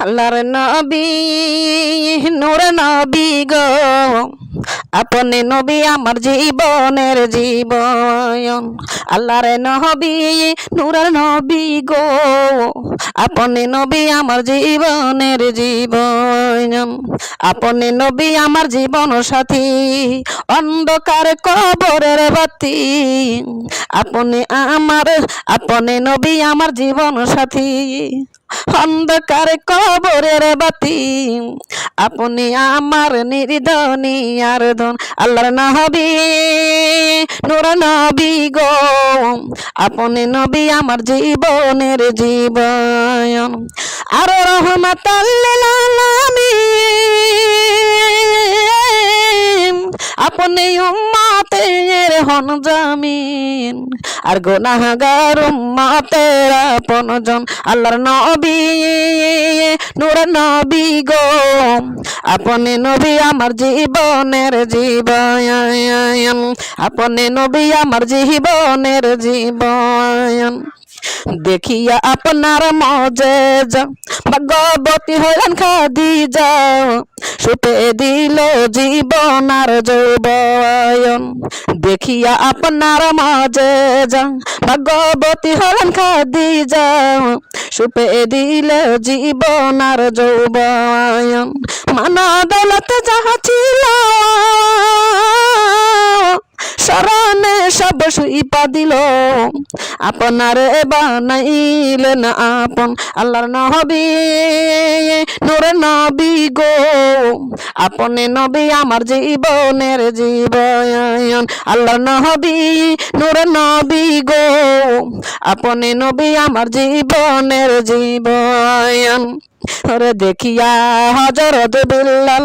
আল্লাহর নবী, নূর নবী গো। আপনি নবী আমার জীবনের জীবন। আল্লাহর নবী নূরের নবী গো। আপনি নবী আমার জীবনের জীবন। আপনি নবী আমার জীবন সাথী, অন্ধকার কবরের বাতি। আপনি আমার, আপনি নবী আমার জীবন সাথী। অন্ধকার কবরের বাতি। আপনি আমার নির্ধনি আর ধন। আল্লাহর নহবি নূর নবী গো। আপনি নবী আমার জীবনের জীবন। আর রহমত আপনি হন জামিন, আর গোনাগার উম্মাতের আপন জন। আল্লাহর নবী, নূর নবী গো। আপনি নবী আমার জীবনের জীবন আপনি নবী আমার জীবনের জীবন দেখিয়া আপনার মজে যা, ভাগ্যবতী হইলেন খাদি যাও সুপে দিল জীবন আর যৌবয়ন দেখিয়া আপনার মাঝে যা ভাগ্যবতী হলেন খাদি যাও, সুপে দিল জীবন আর যৌবয়ন মানা দৌলত যাহা ছিল, শরণে সব সুইপা দিল আপনার বানাইলেন আপন আল্লাহর নবী নূর নবী গো। আপনি নবী আমার জীবনের জীবন আল্লাহ নবী নূর নবী গো। আপনে নবী আমার জীবনের জীবন ওরে দেখিয়া হজরত বিল্লাল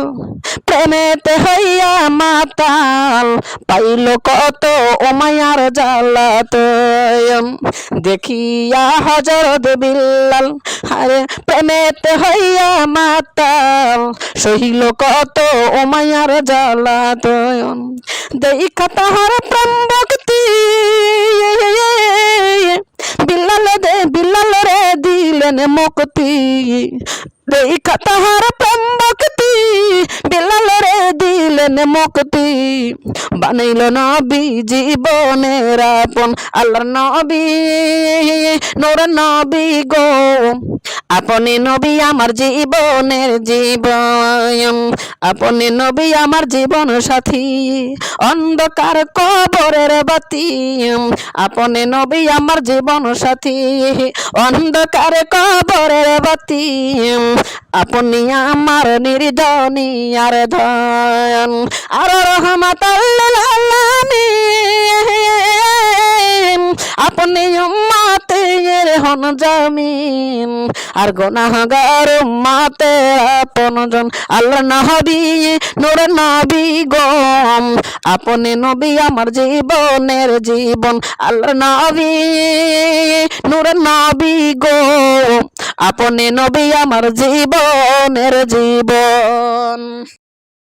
প্রেমেতে হইয়া মাতাল, পাইল কত ওমায়ার জ্বালাত দেখিয়া হজরত বিল্লাল আরে প্রেমেতে হইয়া মাতাল, সহিল কত ওমায়ার জ্বালাত দেখা তাহার প্রেম ভক্তি বিল্লাল রে দিলেন মুক্তি। দেখা তাহার প্রেম বিল্লাল রে দিলেন মুক্তি। বানাইল নবী জীবনের আপন আল্লাহর নবী। নূর নবী গো। আপনি নবী আমার জীবনের জীবন। আপনি নবী আমার জীবন সাথী। অন্ধকার কবরের বাতি। আপনি নবী আমার জীবন সাথী। অন্ধকার কবরের বাতি। আপনি আমার নির্দনী আর ধন। আর রহমত আপনি হন জামিন, আর গোনাগার উম্মাতে আপন জন। আল্লাহ নবী নূর নবী গম আপনি নবী আমার জীবনের জীবন। আল্লাহ নবী নূর নবী গো। আপনি নবী আমার জীবনের জীবন।